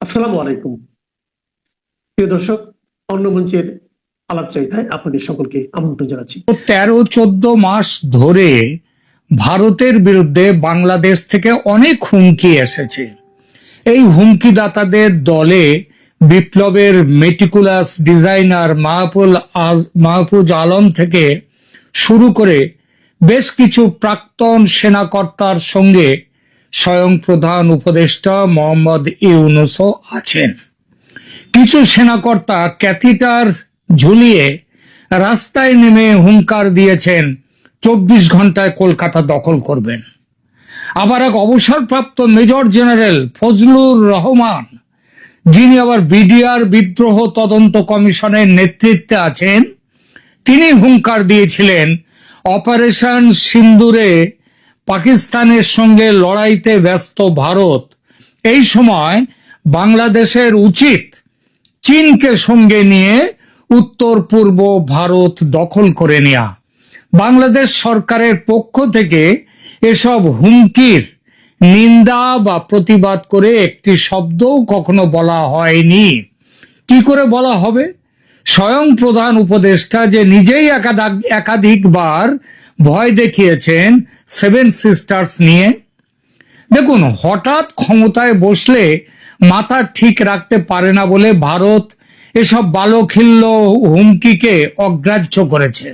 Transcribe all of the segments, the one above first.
আসসালামু আলাইকুম। প্রিয় দর্শক অন্য মঞ্চের চাইতায় আপনাদের সকলকে আমন্ত্রণ জানাচ্ছি। তেরো, চোদ্দ মাস ধরে ভারতের বিরুদ্ধে বাংলাদেশ থেকে অনেক হুমকি এসেছে। এই হুমকিদাতাদের দলে বিপ্লবের মেটিকুলাস ডিজাইনার মাহফুল মাহফুজ আলম থেকে শুরু করে বেশ কিছু প্রাক্তন সেনাকর্তার সঙ্গে স্বয়ং প্রধান উপদেষ্টা মোহাম্মদ ইউনুসও আছেন। কিছু সেনাকর্তা ক্যাথিটার ঝুলিয়ে রাস্তায় নেমে হুঙ্কার দিয়েছেন, চব্বিশ ঘন্টায় কলকাতা দখল করবেন। আবার এক অবসরপ্রাপ্ত মেজর জেনারেল ফজলুর রহমান, যিনি আবার বিডিআর বিদ্রোহ তদন্ত কমিশনের নেতৃত্বে আছেন, তিনি হুঙ্কার দিয়েছিলেন, অপারেশন সিন্দুরে পাকিস্তানের সঙ্গে লড়াইতে ব্যস্ত ভারত, এই সময় বাংলাদেশের উচিত চীনকে সঙ্গে নিয়ে উত্তর পূর্ব ভারত দখল করে নেয়া। বাংলাদেশ সরকারের পক্ষ থেকে এসব হুমকির নিন্দা বা প্রতিবাদ করে একটি শব্দও কখনো বলা হয়নি। কি করে বলা হবে? স্বয়ং প্রধান উপদেষ্টা যে নিজেই একাধিক একাধিকবার ভয় দেখিয়েছেন সেভেন সিস্টার্স নিয়ে। দেখুন, হঠাৎ ক্ষমতায় বসলে মাথা ঠিক রাখতে পারে না বলে ভারত এসব বালখিল্য হুমকিকে অগ্রাহ্য করেছে।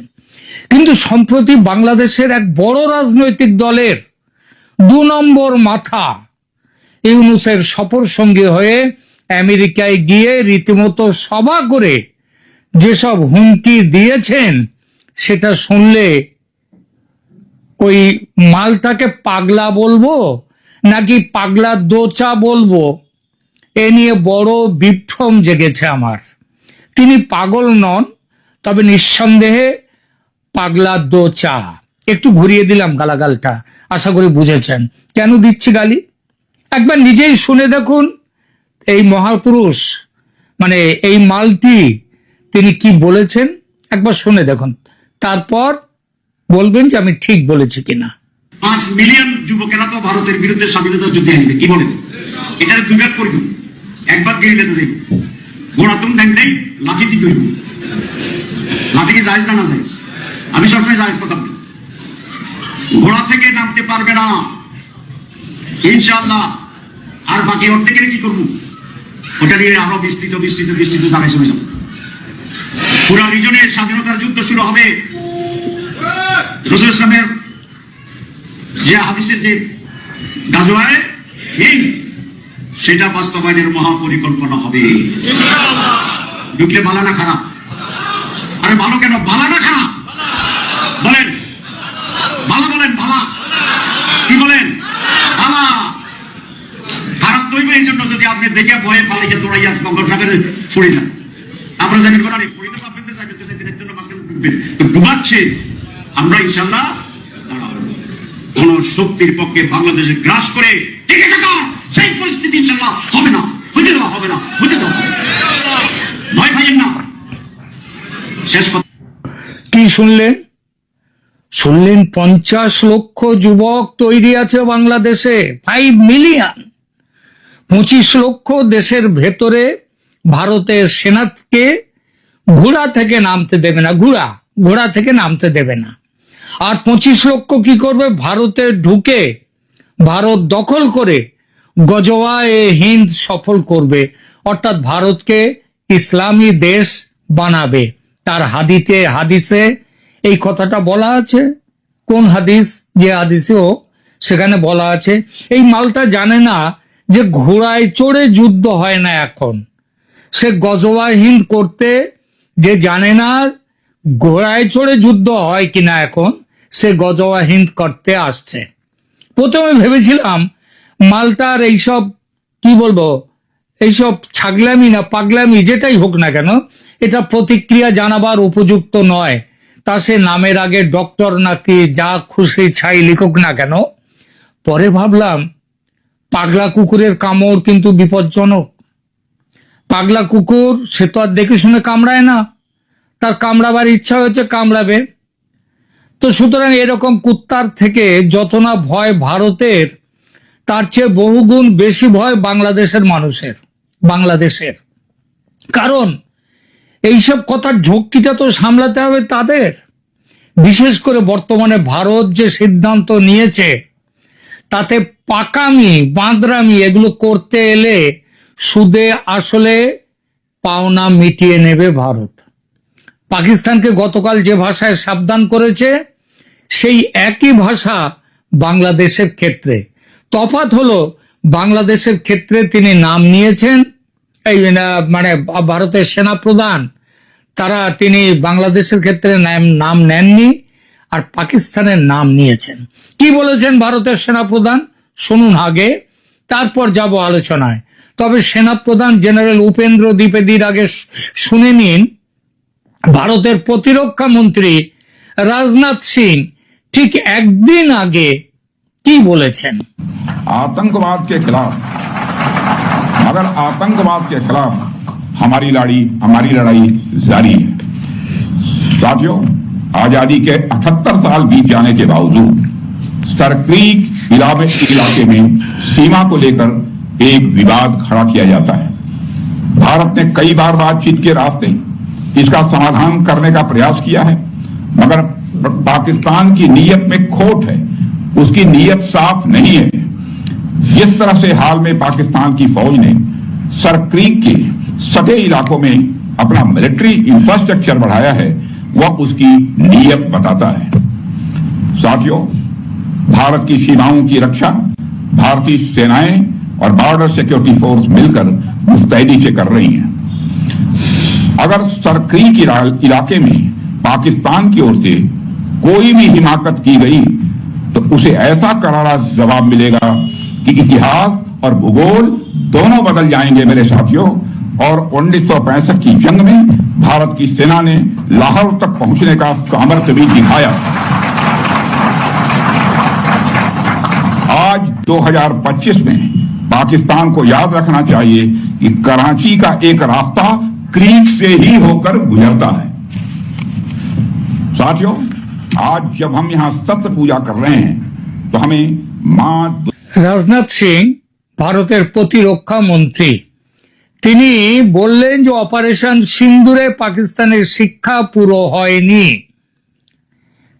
কিন্তু সম্প্রতি বাংলাদেশের এক বড় রাজনৈতিক দলের দু নম্বর মাথা ইউনুসের সফর সঙ্গী হয়ে আমেরিকায় গিয়ে রীতিমতো সভা করে যেসব হুমকি দিয়েছেন, সেটা শুনলে ওই মালটাকে পাগলা বলব নাকি পাগলা দোচা বলব? এ নিয়ে বড় বিভ্রম জেগেছে আমার। তিনি পাগল নন, তবে নিঃসন্দেহে পাগলা দোচা। একটু ঘুরিয়ে দিলাম গালাগালটা, আশা করি বুঝেছেন। কেন দিচ্ছি গালি? একবার নিজেই শুনে দেখুন এই মহাপুরুষ মানে এই মালটি তিনি কি বলেছেন? একবার শুনে দেখুন। তারপর বলবেন যে আমি ঠিক বলেছি কিনা। পাঁচ মিলিয়ন যুবকেরা তো ভারতের বিরুদ্ধে স্বাধীনতা যুদ্ধে আনবে কি বলেন? দুই ভাগ যাইব দেন নেই, লাঠি দিতে হইব লাঠি কি না না আমি সবসময় কথা বলি। ঘোড়া থেকে নামতে পারবে না। ইনশাআল্লাহ। আর বাকি অর্ধেকের কি করব? ওটা নিয়ে আরও বিস্তৃত বিস্তৃত বিস্তৃত জায়গায় চলে যাব। পুরা রিজনের স্বাধীনতার যুদ্ধ শুরু হবে। রসুল ইসলামের যে হাদিসের যে গাজোয়ায় হিন সেটা বাস্তবায়নের মহাপরিকল্পনা হবে। ঢুকলে ভালো না খারাপ? আরে ভালো কেন? ভালো না খারাপ? বলেন। ভালো বলেন ভালা কি বলেন? ভালা খারাপ তৈব এই জন্য যদি আপনি দেখে ভয়ে পালিয়ে দৌড়াইয়া কঙ্কর সাগরে ছড়ে যান। আপনারা যাবেন কোন পড়ে তো আপনি যাবেন তো জন্য মাঝখানে ডুববে তো ডুবাচ্ছে আমরা ইনশাল্লাহ কোন শক্তির পক্ষে বাংলাদেশে গ্রাস করে টিকে থাকা, সেই পরিস্থিতি ইনশাল্লাহ হবে না হতে দেওয়া হবে না হতে দেওয়া। ভয় পাইয়েন না। শেষ কি শুনলেন? শুনলেন পঞ্চাশ লক্ষ যুবক তৈরি আছে বাংলাদেশে ফাইভ মিলিয়ন পঁচিশ লক্ষ দেশের ভেতরে ভারতের সেনাকে ঘোড়া থেকে নামতে দেবে না, ঘোড়া ঘোড়া থেকে নামতে দেবে না। আর পঁচিশ লক্ষ কি করবে? ভারতে ঢুকে ভারত দখল করে গজওয়া এ হিন্দ সফল করবে। অর্থাৎ ভারতকে ইসলামী দেশ বানাবে। তার হাদিতে, হাদিসে এই কথাটা বলা আছে। কোন হাদিস? যে হাদিসে হোক সেখানে বলা আছে। এই মালটা জানে না যে ঘোড়ায় চড়ে যুদ্ধ হয় না এখন। সে গজওয়া হিন্দ করতে যে জানে না ঘোড়ায় চড়ে যুদ্ধ হয় কিনা এখন। সে গজওয়া হিন্দ করতে আসছে। প্রথমে ভেবেছিলাম, মালটার এইসব, কি বলব, এইসব ছাগলামি না পাগলামি যেটাই হোক না কেন, এটা প্রতিক্রিয়া জানাবার উপযুক্ত নয়। তা সে নামের আগে ডক্টর নাকি যা খুশি ছাই লিখুক না কেন, পরে ভাবলাম, পাগলা কুকুরের কামড় কিন্তু বিপজ্জনক। পাগলা কুকুর, সে তো আর দেখে শুনে কামড়ায় না। তার কামড়াবার ইচ্ছা হয়েছে কামড়াবে। তো সুতরাং এরকম কুত্তার থেকে যত না ভয় ভারতের, তার চেয়ে বহুগুণ বেশি ভয় বাংলাদেশের মানুষের, বাংলাদেশের। কারণ এইসব কথার ঝক্কিটা তো সামলাতে হবে তাদের। বিশেষ করে বর্তমানে ভারত যে সিদ্ধান্ত নিয়েছে, তাতে পাকামি, বাঁদরামি এগুলো করতে এলে সুদে আসলে পাওনা মিটিয়ে নেবে ভারত। পাকিস্তানকে গতকাল যে ভাষায় সাবধান করেছে, সেই একই ভাষা বাংলাদেশের ক্ষেত্রে। তফাৎ হলো, বাংলাদেশের ক্ষেত্রে তিনি নাম নিয়েছেন, এই মানে ভারতের সেনা প্রধান তারা তিনি বাংলাদেশের ক্ষেত্রে নাম- নেননি আর পাকিস্তানের নাম নিয়েছেন। কি বলেছেন ভারতের সেনাপ্রধান? শুনুন আগে, তারপর যাব আলোচনায়। তবে সেনাপ্রধান জেনারেল উপেন্দ্র দ্বিবেদীর আগে শুনে নিন। ভারতের প্রতিরক্ষা মন্ত্রী রাজনাথ সিং ঠিক একদিন আগে কি বলেছেন आतंकवाद के खिलाफ मगर आतंकवाद के खिलाफ हमारी लड़ी हमारी लड़ाई जारी है साथियों आजादी के 78 साल बीत जाने के बावजूद सरक्रीक इलाके इलाके में सीमा को लेकर एक विवाद खड़ा किया जाता है भारत ने कई बार बातचीत के रास्ते इसका समाधान करने का प्रयास किया है। मगर पाकिस्तान की नीयत में खोट है। उसकी नीयत साफ़ नहीं है। जिस तरह से हाल में पाकिस्तान की फौज ने सरक्रीक के सटे इलाकों में अपना मिलिट्री इंफ्रास्ट्रक्चर बढ़ाया है, वह उसकी नीयत बताता है। साथियों, भारत की सीमाओं की रक्षा, भारतीय सेनाएँ और बॉर्डर सिक्योरिटी फोर्स मिलकर मुस्तैदी से कर रही हैं। अगर सरक्रीक इला- इलाके में पाकिस्तान की ओर से कोई भी हिमाकत की गई तो उसे ऐसा करारा जवाब मिलेगा कि इतिहास और भूगोल दोनों बदल जाएँगे मेरे साथियों। और उन्नीस की जंग में भारत की सेना ने लाहौर तक पहुँचने का सामर्थ्य भी दिखाया। आज 2025 में पाकिस्तान को याद रखना चाहिए कि कराची का एक रास्ता क्रीक से ही होकर गुजरता है साथियों आज जब हम यहाँ सत्य पूजा कर रहे हैं तो हमें मां রাজনাথ সিং ভারতের প্রতিরক্ষা মন্ত্রী তিনি বললেন যে অপারেশন সিন্দুরে পাকিস্তানের শিক্ষা পুরো হয়নি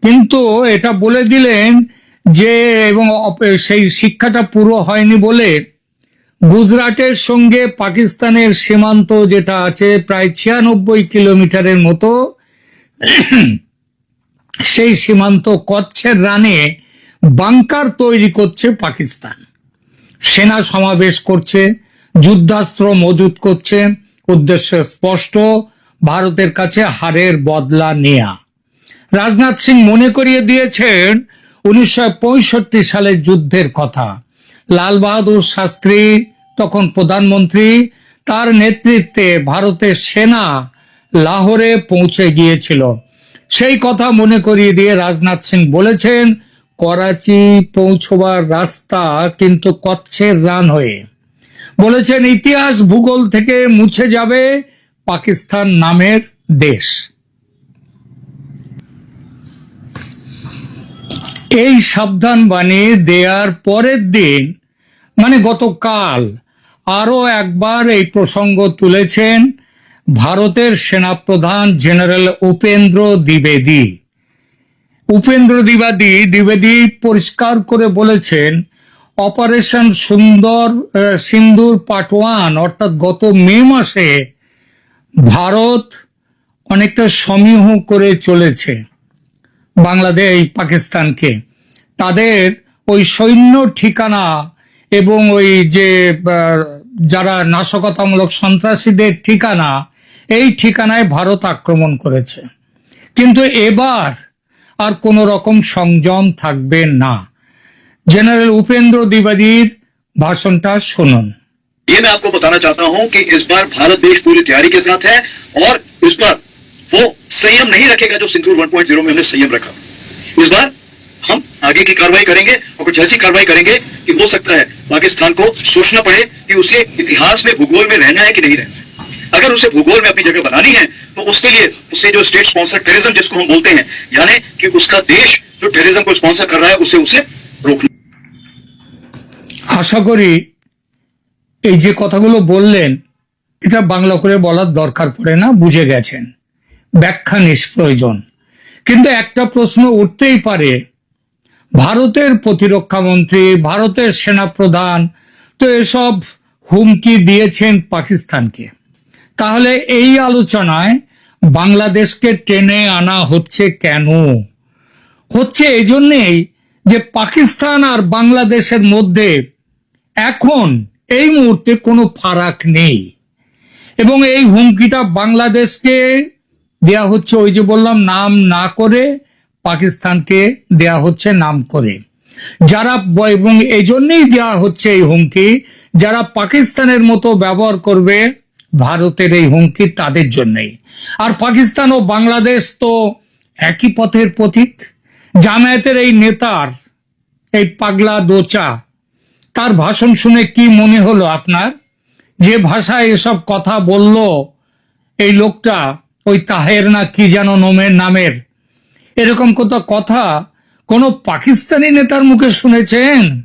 কিন্তু এটা বলে দিলেন যে এবং অপ- সেই শিক্ষাটা পুরো হয়নি বলে গুজরাটের সঙ্গে পাকিস্তানের সীমান্ত যেটা আছে, প্রায় ছিয়ানব্বই কিলোমিটারের মতো, সেই সীমান্ত কচ্ছের রানে বাংকার তৈরি করছে পাকিস্তান। সেনা সমাবেশ করছে, যুদ্ধাস্ত্র মজুত করছে, উদ্দেশ্য স্পষ্ট, ভারতের কাছে হারের বদলা নেয়া। রাজনাথ সিং মনে করিয়ে দিয়েছেন, উনিশশো সালের যুদ্ধের কথা। লাল বাহাদুর শাস্ত্রী, তখন প্রধানমন্ত্রী, তার নেতৃত্বে ভারতের সেনা লাহোরে পৌঁছে গিয়েছিল। সেই কথা মনে করিয়ে দিয়ে রাজনাথ সিং বলেছেন, করাচি পৌঁছবার রাস্তা কিন্তু কচ্ছের রান হয়ে। বলেছেন, ইতিহাস ভূগোল থেকে মুছে যাবে পাকিস্তান নামের দেশ। এই সাবধান বাণী দেওয়ার পরের দিন মানে গতকাল আরও একবার এই প্রসঙ্গ তুলেছেন ভারতের সেনাপ্রধান জেনারেল উপেন্দ্র দ্বিবেদী। উপেন্দ্র দ্বিবেদী দ্বিবেদী পরিষ্কার করে বলেছেন, অপারেশন সুন্দর সিন্দুর পার্ট ওয়ান অর্থাৎ গত মে মাসে ভারত অনেকটা সমীহ করে চলেছে। বাংলাদেশ এই পাকিস্তানকে তাদের ওই সৈন্য ঠিকানা এবং ওই যে আহ, যারা নাশকতামূলক সন্ত্রাসীদের ঠিকানা এই ঠিকানায় ভারত আক্রমণ করেছে কিন্তু এবার আর কোন রকম সংযম থাকবে না জেনারেল উপেন্দ্র দ্বিবেদীর ভাষণটা শুনুন ये मैं आपको बताना चाहता हूं कि इस बार भारत देश पूरी तैयारी के साथ है और इस बार वो संयम नहीं रखेगा जो सिंदूर 1.0 में हमने संयम रखा इस बार हम आगे की कार्रवाई करेंगे और कुछ ऐसी कार्रवाई करेंगे कि हो सकता है पाकिस्तान को सोचना पड़े कि उसे इतिहास में भूगोल में रहना है कि नहीं रहना है। अगर उसे भूगोल में अपनी जगह बनानी है तो उसके लिए उसे जो स्टेट स्पॉन्सर टेररिज्म जिसको हम बोलते हैं यानी कि उसका देश जो टेररिज्म को स्पॉन्सर कर रहा है उसे उसे रोकना আশা করি এই যে কথাগুলো বললেন এটা বাংলা করে বলার দরকার পড়ে না বুঝে গেছেন ব্যাখ্যা নিষ্প্রয়োজন। কিন্তু একটা প্রশ্ন উঠতেই পারে, ভারতের প্রতিরক্ষা মন্ত্রী, ভারতের সেনাপ্রধান তো এসব হুমকি দিয়েছেন পাকিস্তানকে। তাহলে এই আলোচনায় বাংলাদেশকে টেনে আনা হচ্ছে কেন? হচ্ছে এই জন্যেই যে পাকিস্তান আর বাংলাদেশের মধ্যে এখন এই মুহূর্তে কোনো ফারাক নেই। এবং এই হুমকিটা বাংলাদেশকে দেয়া হচ্ছে ওই যে বললাম, নাম না করে পাকিস্তানকে দেয়া হচ্ছে নাম করে। যারা এবং এই জন্যই দেওয়া হচ্ছে এই হুমকি, যারা পাকিস্তানের মতো ব্যবহার করবে ভারতের এই হুমকি তাদের জন্যই। আর পাকিস্তান ও বাংলাদেশ তো একই পথের পথিক। জামায়াতের এই নেতার এই পাগলা দোচা, তার ভাষণ শুনে কি মনে হলো আপনার? যে ভাষায় এসব কথা বলল এই লোকটা ওই তাহের না কি যেন নোমের নামের। এরকম কত কথা কোন পাকিস্তানি নেতার মুখে শুনেছেন?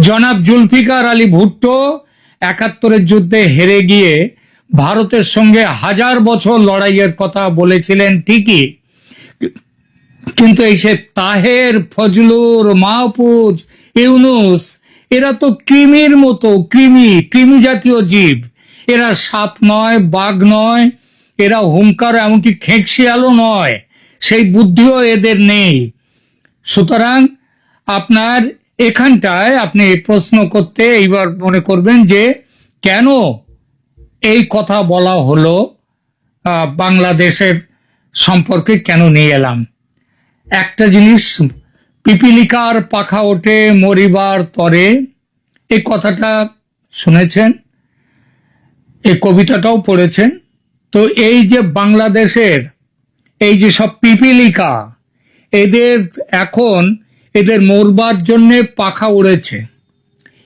জনাব জুলফিকার আলী ভুট্টো একাত্তরের যুদ্ধে হেরে গিয়ে ভারতের সঙ্গে হাজার বছর লড়াইয়ের কথা বলেছিলেন ঠিকই। কিন্তু এই সে তাহের, ফজলুর, মাহফুজ, ইউনুস, এরা তো কৃমির মতো, কৃমি কৃমি জাতীয় জীব। এরা সাপ নয়, বাঘ নয় এরা হুঙ্কার, এমনকি খেঁকশিয়ালও নয়। সেই বুদ্ধিও এদের নেই। সুতরাং আপনার এখানটায় আপনি প্রশ্ন করতে এইবার মনে করবেন যে, কেন এই কথা বলা হলো বাংলাদেশের সম্পর্কে কেন নিয়ে এলাম? একটা জিনিস, পিপিলিকার পাখা ওঠে মরিবার তরে। এই কথাটা শুনেছেন, এই কবিতাটাও পড়েছেন। তো এই যে বাংলাদেশের এই যে সব পিপিলিকা এদের এখন এদের মরবার জন্য পাখা উড়েছে।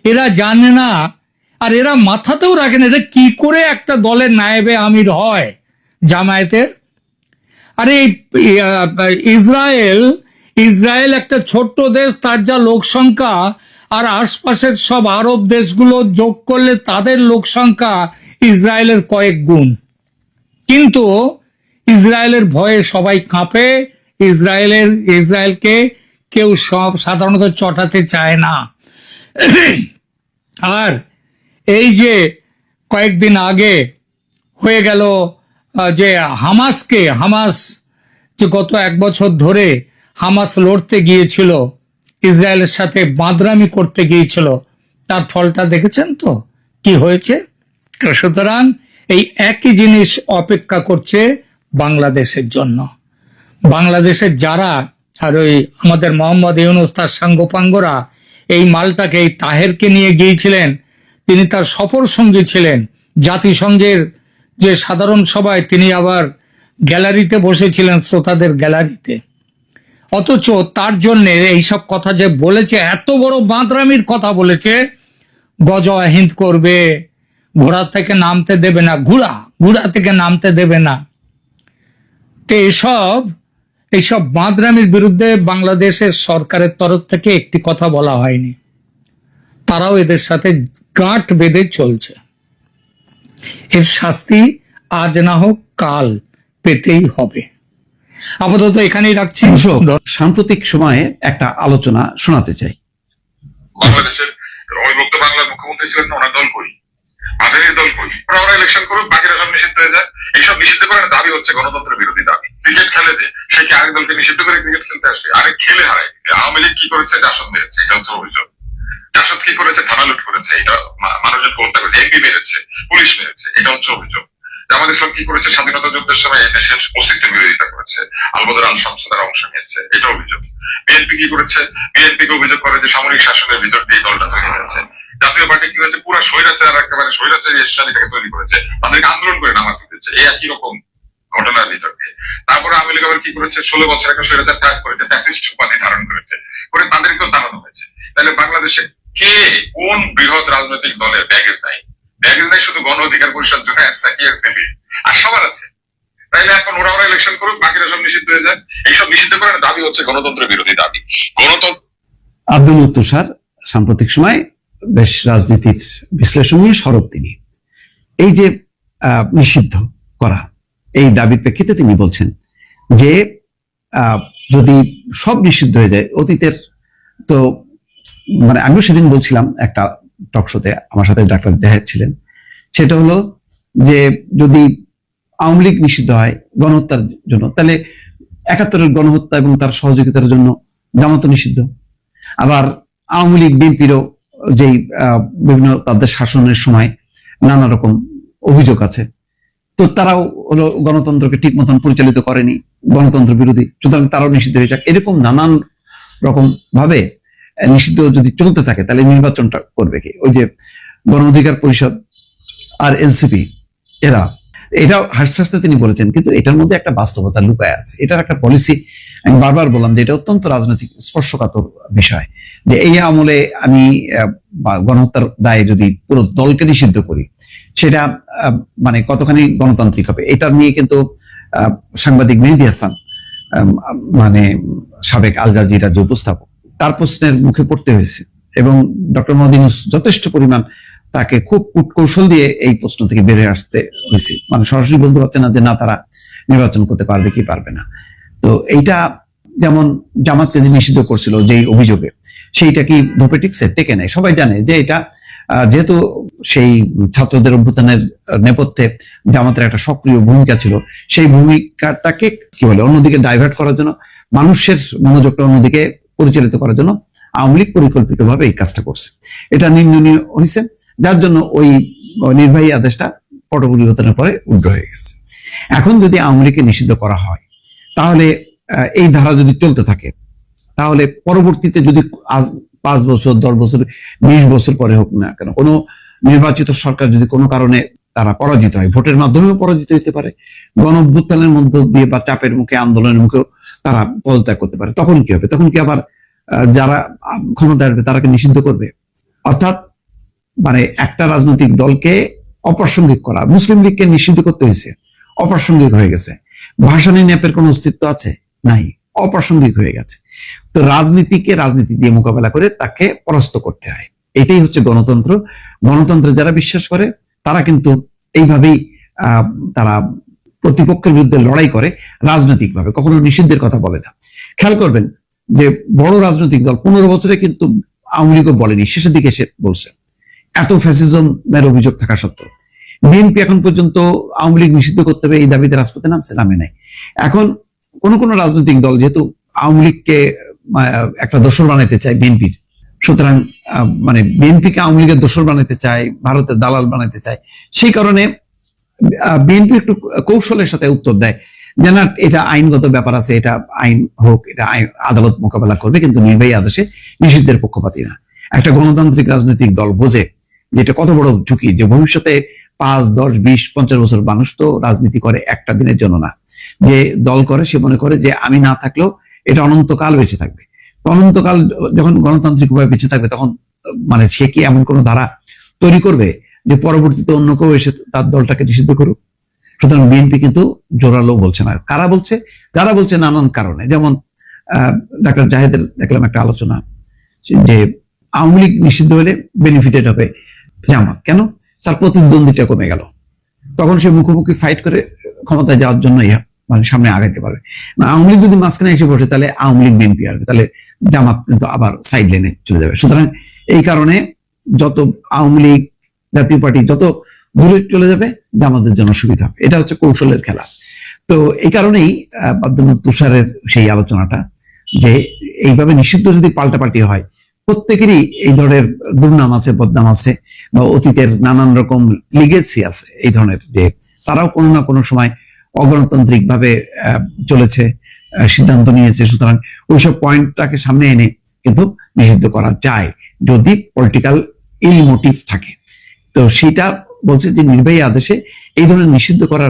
এরা জানে না আর এরা মাথাতেও রাখে না এরা কি করে একটা দলের নায়েবে আমির হয় জামায়াতের? আরে এই, ইসরায়েল ইসরায়েল একটা ছোট্ট দেশ তার যা লোক সংখ্যা আর আশপাশের সব আরব দেশগুলো যোগ করলে তাদের লোক সংখ্যা ইসরায়েলের কয়েক গুণ। কিন্তু ইসরায়েলের ভয়ে সবাই কাঁপে। ইসরায়েলের, ইসরায়েলকে কেউ সব সাধারণত চটাতে চায় না। আর এই যে কয়েকদিন আগে হয়ে গেল যে হামাসকে, হামাস যে গত এক বছর ধরে হামাস লড়তে গিয়েছিল, ইসরায়েলের সাথে বাঁদরামি করতে গিয়েছিল, তার ফলটা দেখেছেন তো? কি হয়েছে? সুতরাং এই একই জিনিস অপেক্ষা করছে বাংলাদেশের জন্য। বাংলাদেশের যারা আর ওই আমাদের মোহাম্মদ ইউনুস, তার সাঙ্গপাঙ্গরা এই মালটাকে, এই তাহেরকে নিয়ে গিয়েছিলেন, তিনি তার সফর সঙ্গী ছিলেন। জাতিসংঘের যে সাধারণ সভায় তিনি আবার গ্যালারিতে বসেছিলেন, শ্রোতাদের গ্যালারিতে। অথচ তার জন্য এইসব কথা যে বলেছে, এত বড় বাঁদরামির কথা বলেছে গজ আহিন্দ করবে ঘোড়া থেকে নামতে দেবে না ঘোড়া ঘোড়া থেকে নামতে দেবে না। তো এসব এইসব বাঁদরামির বিরুদ্ধে বাংলাদেশের সরকারের তরফ থেকে একটি কথা বলা হয়নি। তারাও এদের সাথে গাঁট বেঁধে চলছে। এর শাস্তি আজ না হোক কাল পেতেই হবে। আপাতত এখানেই রাখছি। সাম্প্রতিক সময়ে একটা আলোচনা শোনাতে চাই। বাংলাদেশের ওই বাংলার মুখ্যমন্ত্রী ছিলেন না, ওনার দল কই আজাদের দল কই ওরা ইলেকশন করুক, বাকিরা সব নিষিদ্ধ হয়ে যায়। এইসব নিষিদ্ধ করার দাবি হচ্ছে গণতন্ত্রের বিরোধী দাবি। ক্রিকেট খেলে যে, সে কি আরেক দলকে নিষিদ্ধ করে ক্রিকেট খেলতে আসে? আরেক খেলে হারায়। আওয়ামী লীগ কি করেছে? জাসদ মেরেছে এটা হচ্ছে অভিযোগ। জাসদ কি করেছে? থানা লুট করেছে। এটা মা- মানুষজনকে হত্যা করেছে। এমপি মেরেছে, পুলিশ মেরেছে, এটা হচ্ছে অভিযোগ। জামাত ইসলাম কি করেছে? স্বাধীনতা যুদ্ধের সময় দেশের অস্তিত্বের বিরোধিতা করেছে। আলবদর আল শামস তারা অংশ নিয়েছে। এটা অভিযোগ। বিএনপি কি করেছে? বিএনপি কে অভিযোগ করে যে সামরিক শাসনের ভিতর দিয়ে দলটা তৈরি হয়েছে। জাতীয় পার্টি কি হয়েছে? পুরো স্বৈরাচার একেবারে স্বৈরাচারী এরশাদিটাকে তৈরি করেছে। তাদেরকে আন্দোলন করে নামাতে দিচ্ছে এই একই রকম ঘটনার ভিতর দিয়ে তারপরে আওয়ামী লীগ আবার কি করেছে? ষোলো বছর একটা স্বৈরাচার কাজ করেছে, ফ্যাসিস্ট উপাধি ধারণ করেছে। করে তাদেরকেও দাঁড়ানো হয়েছে। তাহলে বাংলাদেশে কে, কোন বৃহৎ রাজনৈতিক দলের ব্যাগেজ নাই? ব্যাগেজ নাই শুধু গণ অধিকার পরিষদ এসএবি আর সবার আছে। তাইলে এখন ওরা ওরা ইলেকশন করুক, বাকিরা সব নিষিদ্ধ হয়ে যায় এইসব নিষিদ্ধ করার দাবি হচ্ছে গণতন্ত্র বিরোধী দাবি। গণতন্ত্র আব্দুল তুষার সাম্প্রতিক সময় বেশ রাজনীতির বিশ্লেষণ নিয়ে সরব তিনি। এই যে নিষিদ্ধ করা, এই দাবির প্রেক্ষিতে তিনি বলছেন যে যদি সব নিষিদ্ধ হয়ে যায়, অতীতের তো মানে আমিও সেদিন বলছিলাম একটা টক শোতে আমার সাথে ডাক্তার জাহেদ ছিলেন, সেটা হলো যে, যদি আওয়ামী লীগ নিষিদ্ধ হয় গণহত্যার জন্য, তাহলে একাত্তরের গণহত্যা এবং তার সহযোগিতার জন্য জামাত নিষিদ্ধ। আবার আওয়ামী লীগ, বিএনপিরও যেই বিভিন্ন তাদের শাসনের সময় নানা রকম অভিযোগ আছে। তো তারাও হলো গণতন্ত্রকে ঠিক মতন পরিচালিত করেনি, গণতন্ত্র বিরোধী। সুতরাং তারাও নিষিদ্ধ হয়ে যাক। এরকম নানান রকম ভাবে নিষিদ্ধ যদি চলতে থাকে, তাহলে নির্বাচনটা করবে কি? ওই যে গণ অধিকার পরিষদ আর এনসিপি, এরা। এটাও হাসতে হাসতে তিনি বলেছেন, কিন্তু এটার মধ্যে একটা বাস্তবতা লুকায় আছে। এটার একটা পলিসি আমি বারবার বললাম যে এটা অত্যন্ত রাজনৈতিক, স্পর্শকাতর বিষয়। যে এই আমলে আমি গণহত্যার দায়ে যদি পুরো দলকে নিষিদ্ধ করি, সেটা মানে কতখানি গণতান্ত্রিক হবে? এটা নিয়ে কিন্তু সাংবাদিক মেহেদি হাসান মানে সাবেক আল জাজিরা যে উপস্থাপক, তার প্রশ্নের মুখে পড়তে হয়েছে। এবং ডক্টর মদিনুস যথেষ্ট পরিমাণ তাকে খুব কূটকৌশল দিয়ে এই প্রশ্ন থেকে বেরিয়ে আসতে হয়েছে। মানে সরাসরি বলতে পারছে না যে না, তারা নির্বাচন করতে পারবে কি পারবে না। তো এইটা যেমন জামাতকে নিষিদ্ধ করছিল যেই অভিযোগে, সেইটা কি ধোপে টিকছে টেকে নেয় সবাই জানে যে এটা যেহেতু সেই ছাত্রদের অভ্যুত্থানের নেপথ্যে জামাতের একটা সক্রিয় ভূমিকা ছিল, সেই ভূমিকাটাকে কি বলে, অন্যদিকে ডাইভার্ট করার জন্য, মানুষের মনোযোগটা অন্যদিকে পরিচালিত করার জন্য আওয়ামী লীগ পরিকল্পিতভাবে এই কাজটা করছে। এটা নিন্দনীয় হয়েছে যার জন্য ওই নির্বাহী আদেশটা পটপরিবর্তনের পরে উগ্র হয়ে গেছে। এখন যদি আওয়ামী লীগকে নিষিদ্ধ করা হয় তাহলে এই ধারা যদি চলতে থাকে তাহলে পরবর্তীতে যদি আজ পাঁচ বছর দশ বছর বিশ বছর পরে হোক না কেন কোনো নির্বাচিত সরকার যদি কোনো কারণে তারা পরাজিত হয় ভোটের মাধ্যমেও পরাজিত হতে পারে গণ অভ্যুত্থানের মধ্য দিয়ে বা চাপের মুখে আন্দোলনের মুখেও তারা পদত্যাগ করতে পারে তখন কি হবে? তখন কি আবার যারা আহ, ক্ষমতায় আসবে তারাকে নিষিদ্ধ করবে? অর্থাৎ মানে একটা রাজনৈতিক দলকে অপ্রাসঙ্গিক করা মুসলিম লীগকে নিষিদ্ধ করতে হয়েছে অপ্রাসঙ্গিক হয়ে গেছে। ভাষানী ন্যাপের কোনো অস্তিত্ব আছে? নাই, অপ্রাসঙ্গিক হয়ে গেছে। তো রাজনীতিকে রাজনীতি দিয়ে মোকাবেলা করে তাকে পরাস্ত করতে হয়। এটাই হচ্ছে গণতন্ত্র। গণতন্ত্রে যারা বিশ্বাস করে, তারা কিন্তু এইভাবেই তারা প্রতিপক্ষের বিরুদ্ধে লড়াই করে রাজনৈতিকভাবে। কখনো নিষিদ্ধের কথা বলে না। খেয়াল করবেন যে বড় রাজনৈতিক দল পনেরো বছরে কিন্তু আওয়ামী লীগও বলেনি। শেষের দিকে এসে বলছে, এত ফ্যাসিজমের অভিযোগ থাকা সত্ত্বেও। বিএনপি এখন পর্যন্ত আওয়ামী লীগ নিষিদ্ধ করতে হবে এই দাবিতে রাজপথে নামছে, নামে নাই। এখন কোন কোন রাজনৈতিক দল যেহেতু আওয়ামী লীগকে একটা দোষর বানাইতে চায় বিএনপির, সুতরাং মানে বিএনপিকে আওয়ামী লীগের দোষর বানাইতে চায়, ভারতের দালাল বানাইতে চায়, সেই কারণে বিএনপি একটু কৌশলের সাথে উত্তর দেয় যে, না, এটা আইনগত ব্যাপার আছে, এটা আইন হোক, এটা আইন, আদালত মোকাবেলা করবে, কিন্তু নির্বাহী আদেশে নিষিদ্ধের পক্ষপাতী না। একটা গণতান্ত্রিক রাজনৈতিক দল বোঝে যে, এটা কত বড় ঝুঁকি যে, ভবিষ্যতে পাঁচ, দশ, বিশ, পঞ্চাশ বছর মানুষ তো রাজনীতি করে একটা দিনের জন্য না। যে দল করে সে মনে করে যে আমি না থাকলেও এটা অনন্তকাল বেঁচে থাকবে। অনন্তকাল যখন গণতান্ত্রিক উপায় বেঁচে থাকবে তখন মানে সে কি এমন কোন ধারা তৈরি করবে যে পরবর্তীতে অন্য কেউ এসে তার দলটাকে নিষিদ্ধ করুক? সুতরাং বিএনপি কিন্তু জোরালো বলছে না। কারা বলছে? যারা বলছে নানান কারণে। যেমন ডাক্তার জাহেদের দেখলাম একটা আলোচনা যে আওয়ামী লীগ নিষিদ্ধ হলে বেনিফিটেড হবে। জামাত। কেন? তার প্রতিদ্বন্দ্বিতা কমে গেল। তখন সে মুখোমুখি ফাইট করে ক্ষমতায় যাওয়ার জন্য ইহা মানে সামনে আগাইতে পারবে আওয়ামী লীগ যদি মাঝখানে এসে বসে তাহলে আওয়ামী লীগ বিএনপি আসবে তাহলে জামাত কিন্তু আবার সাইড লাইনে চলে যাবে। সুতরাং এই কারণে যত আওয়ামী লীগ জাতীয় পার্টি যত দূরে চলে যাবে জামাতের জন্য সুবিধা হবে। এটা হচ্ছে কৌশলের খেলা। তো এই কারণেই আহ, তুষারের সেই আলোচনাটা যে এইভাবে নিষিদ্ধ যদি পাল্টাপাল্টি হয় প্রত্যেকেরই এই ধরনের দুর্নাম আছে বদনাম আছে। অতীতের নানান রকম লিগেসি আছে এই ধরনের যে তারাও কোনো না কোনো সময় অগণতান্ত্রিক ভাবে চলেছে সিদ্ধান্ত নিয়েছে। সুতরাং ওইসব পয়েন্টটাকে সামনে এনে কিন্তু নিষিদ্ধ করা যায় যদি পলিটিক্যাল ইল মোটিভ থাকে। তো সেটা বলছে যে নির্বাহী আদেশে এই ধরনের নিষিদ্ধ করার